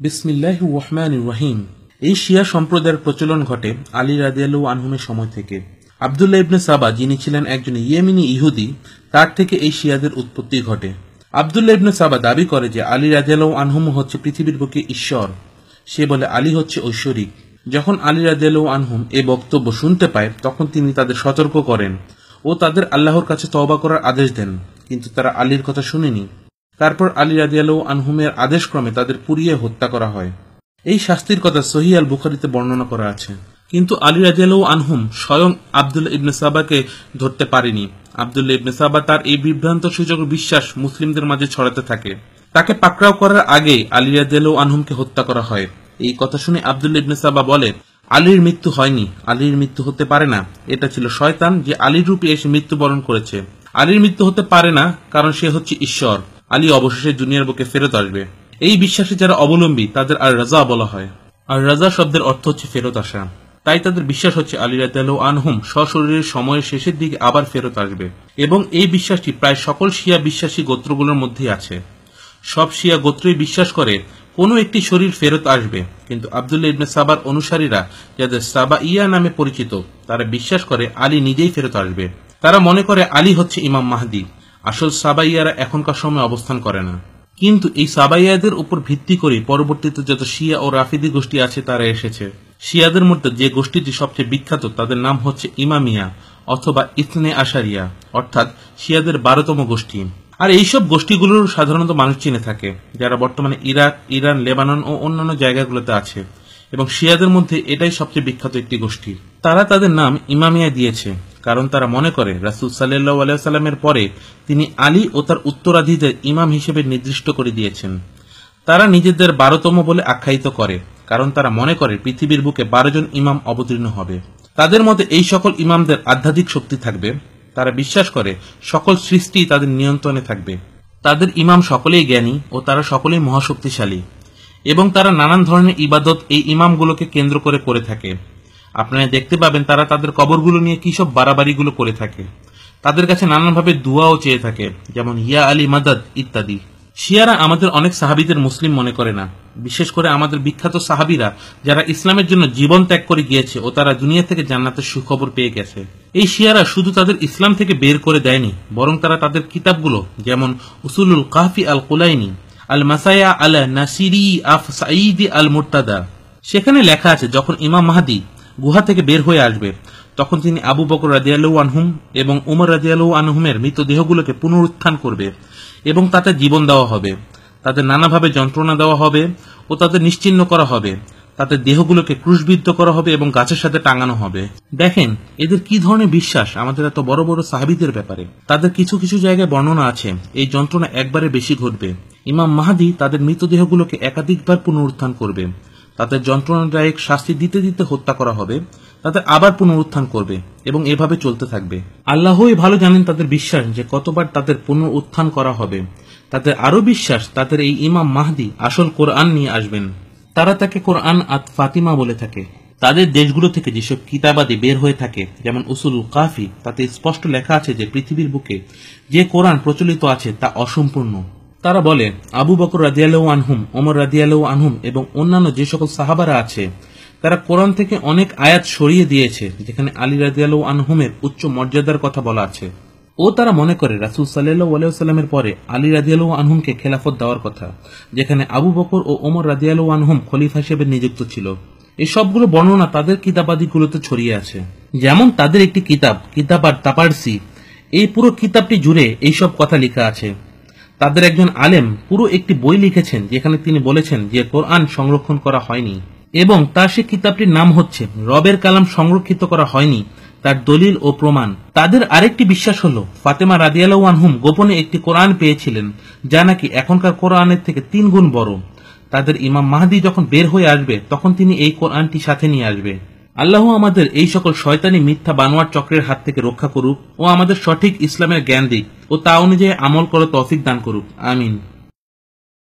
বিসমিল্লাহ রহমান রহিম। এই শিয়া সম্প্রদায়ের প্রচলন ঘটে আলী রাদিয়ালু আনহুমের সময় থেকে। আবদুল্লাহ ইবনে সাবা, যিনি ছিলেন একজন ইয়েমিনি ইহুদি, তার থেকে এই শিয়াদের উৎপত্তি ঘটে। আবদুল্লাহ ইবনে সাবা দাবি করে যে আলী রাদিয়ালু আনহুম হচ্ছে পৃথিবীর বুকে ঈশ্বর। সে বলে, আলী হচ্ছে ঐশ্বরিক। যখন আলী রাদিয়ালু আনহুম এ বক্তব্য শুনতে পায়, তখন তিনি তাদের সতর্ক করেন ও তাদের আল্লাহর কাছে তওবা করার আদেশ দেন। কিন্তু তারা আলীর কথা শুনেনি। তারপর আলী রাদিয়ালু আনহুমের আদেশক্রমে তাদের পুড়িয়ে হত্যা করা হয়। এই শাস্তির কথা সহি আল বুখারিতে বর্ণনা করা আছে। কিন্তু আলী রাজিয়ালু আনহুম স্বয়ং আব্দুল ইবনে সাবাকে ধরতে পারেনি। আব্দুল্লাহ ইবনে সাবা তার এই বিভ্রান্ত সুযোগ বিশ্বাস মুসলিমদের মাঝে ছড়াতে থাকে। তাকে পাকড়াও করার আগে আলী রাজিয়ালু আনহুমকে হত্যা করা হয়। এই কথা শুনে আব্দুল্লাহ ইবনে সাবা বলে, আলীর মৃত্যু হয়নি। আলীর মৃত্যু হতে পারে না। এটা ছিল শয়তান যে আলীর রূপে এসে মৃত্যুবরণ করেছে। আলীর মৃত্যু হতে পারে না, কারণ সে হচ্ছে ঈশ্বর। আলী অবশেষে দুনিয়ার বুকে ফেরত আসবে। এই বিশ্বাসে যারা অবলম্বী, তাদের আর রাজা বলা হয়। আর রাজা শব্দের অর্থ হচ্ছে ফেরত আসা। তাই তাদের বিশ্বাস হচ্ছে আলী রাতাল আনহুম সশরীরের সময়ের শেষের দিকে আবার ফেরত আসবে। এবং এই বিশ্বাসটি প্রায় সকল শিয়া বিশ্বাসী গোত্রগুলোর মধ্যেই আছে। সব শিয়া গোত্রই বিশ্বাস করে, কোনো একটি শরীর ফেরত আসবে। কিন্তু আবদুল্লাহ ইবনে সাবার অনুসারীরা, যাদের সাবা ইয়া নামে পরিচিত, তারা বিশ্বাস করে আলী নিজেই ফেরত আসবে। তারা মনে করে আলী হচ্ছে ইমাম মাহদি। আসল সাবাইয়ারা এখনকার সময় অবস্থান করে না। কিন্তু এই সাবাইয়াদের উপর ভিত্তি করে পরবর্তীতে যত শিয়া ও রাফিদি গোষ্ঠী আছে, তারা এসেছে। শিয়াদের মধ্যে যে গোষ্ঠীটি সবচেয়ে বিখ্যাত, তাদের নাম হচ্ছে ইমামিয়া অথবা ইতনে আশারিয়া, অর্থাৎ শিয়াদের বারোতম গোষ্ঠী। আর এইসব গোষ্ঠীগুলোর সাধারণত মানুষ চিনে থাকে, যারা বর্তমানে ইরাক, ইরান, লেবানন ও অন্যান্য জায়গাগুলোতে আছে, এবং শিয়াদের মধ্যে এটাই সবচেয়ে বিখ্যাত একটি গোষ্ঠী। তারা তাদের নাম ইমামিয়া দিয়েছে। কারণ তারা মনে করে, রাসুল সাল্লাহ আলাইসাল্লামের পরে তিনি আলী ও তার উত্তরাধীদের ইমাম হিসেবে নির্দিষ্ট করে দিয়েছেন। তারা নিজেদের বারোতম বলে আখ্যায়িত করে, কারণ তারা মনে করে পৃথিবীর বুকে বারো জন ইমাম অবতীর্ণ হবে। তাদের মধ্যে এই সকল ইমামদের আধ্যাত্মিক শক্তি থাকবে। তারা বিশ্বাস করে সকল সৃষ্টি তাদের নিয়ন্ত্রণে থাকবে। তাদের ইমাম সকলেই জ্ঞানী ও তারা সকলেই মহাশক্তিশালী। এবং তারা নানান ধরনের ইবাদত এই ইমামগুলোকে কেন্দ্র করে করে থাকে। আপনারা দেখতে পাবেন তারা তাদের কবরগুলো নিয়ে কি সব বাড়াবাড়িগুলো করে থাকে। তাদের কাছে নানানভাবে দুয়াও চেয়ে থাকে, যেমন, ইয়া আলী মাদাদ, ইত্যাদি। শিয়ারা আমাদের অনেক সাহাবিদের মুসলিম মনে করে না। বিশেষ করে আমাদের বিখ্যাত সাহাবিরা, যারা ইসলামের জন্য জীবন ত্যাগ করে গিয়েছে ও তারা দুনিয়া থেকে জান্নাতের সুখবর পেয়ে গেছে। এই শিয়ারা শুধু তাদের ইসলাম থেকে বের করে দেয়নি, বরং তারা তাদের কিতাবগুলো, যেমন, উসুলুল কাহফি আল কুলাইনি, আল মাসায়া আল নাসিরি আফ সাঈদি আল মুর্তাদা, সেখানে লেখা আছে, যখন ইমাম মাহাদি গুহা থেকে বের হয়ে আসবে। তখন তিনি আবু বকর রাজিয়ালু আনহুম এবং উমর রাজিয়ালু আনহুমের মৃতদেহগুলোকে পুনরুত্থান করবে এবং তাতে জীবন দেওয়া হবে। তাদের নানাভাবে যন্ত্রণা দেওয়া হবে ও তাদের নিশ্চিন্ন করা হবে। তাদের দেহগুলোকে ক্রুশবিদ্ধ করা হবে এবং গাছের সাথে টাঙানো হবে। দেখেন, এদের কি ধরনের বিশ্বাস? আমাদের এত বড় বড় সাহাবিদের ব্যাপারে। তাদের কিছু কিছু জায়গায় বর্ণনা আছে, এই যন্ত্রণা একবারে বেশি ঘটবে। ইমাম মাহাদি তাদের মৃতদেহগুলোকে একাধিকবার পুনরুত্থান করবে। তাদের যন্ত্রণাদায়ক শাস্তি দিতে দিতে হত্যা করা হবে তাদের আবার পুনরুত্থান করবে এবং এভাবে চলতে থাকবে। আল্লাহই ভালো জানেন তাদের বিশ্বাস যে কতবার তাদের পুনরুত্থান করা হবে। তাদের আরও বিশ্বাস, তাদের এই ইমাম মাহদি আসল কোরআন নিয়ে আসবেন। তারা তাকে কোরআন আত ফাতিমা বলে থাকে। তাদের দেশগুলো থেকে যেসব কিতাবাদি বের হয়ে থাকে, যেমন উসুল কাফি, তাতে স্পষ্ট লেখা আছে যে পৃথিবীর বুকে যে কোরআন প্রচলিত আছে তা অসম্পূর্ণ। তারা বলে, আবু বকর রাদিয়ালু আনহুম, ওমর রাদিয়ালু আনহুম এবং অন্যান্য যে সকল সাহাবারা আছে, তারা কোরআন থেকে অনেক আয়াত সরিয়ে দিয়েছে, যেখানে আলী রাদিয়ালু আনহুমের উচ্চ মর্যাদার কথা বলা আছে। ও তারা মনে করে, রাসুল সাল্লাহ আলাইসাল্লামের পরে আলী রাদিয়ালু আনহুমকে খেলাফত দেওয়ার কথা, যেখানে আবু বকর ও ওমর রাদিয়ালু আনহুম খলিফা হিসেবে নিযুক্ত ছিল। এই সবগুলো বর্ণনা তাদের কিতাবাদিগুলোতে ছড়িয়ে আছে। যেমন তাদের একটি কিতাব কিতাব আর তাপারসি, এই পুরো কিতাবটি জুড়ে এইসব কথা লেখা আছে। তাদের একজন আলেম পুরো একটি বই লিখেছেন যেখানে তিনি বলেছেন যে কোরআন সংরক্ষণ করা হয়নি এবং তার সে কিতাবটির নাম হচ্ছে রবের কালাম সংরক্ষিত করা হয়নি, তার দলিল ও প্রমাণ। তাদের আরেকটি বিশ্বাস হল, ফাতেমা রাদিয়ালু আনহুম গোপনে একটি কোরআন পেয়েছিলেন, যা নাকি এখনকার কোরআনের থেকে তিন গুণ বড়। তাদের ইমাম মাহাদি যখন বের হয়ে আসবে, তখন তিনি এই কোরআনটি সাথে নিয়ে আসবে। আল্লাহ আমাদের এই সকল শয়তানি মিথ্যা বানোয়ার চক্রের হাত থেকে রক্ষা করুক ও আমাদের সঠিক ইসলামের জ্ঞান দিক ও তা অনুযায়ী আমল করে তফিক দান করুক। আমিন।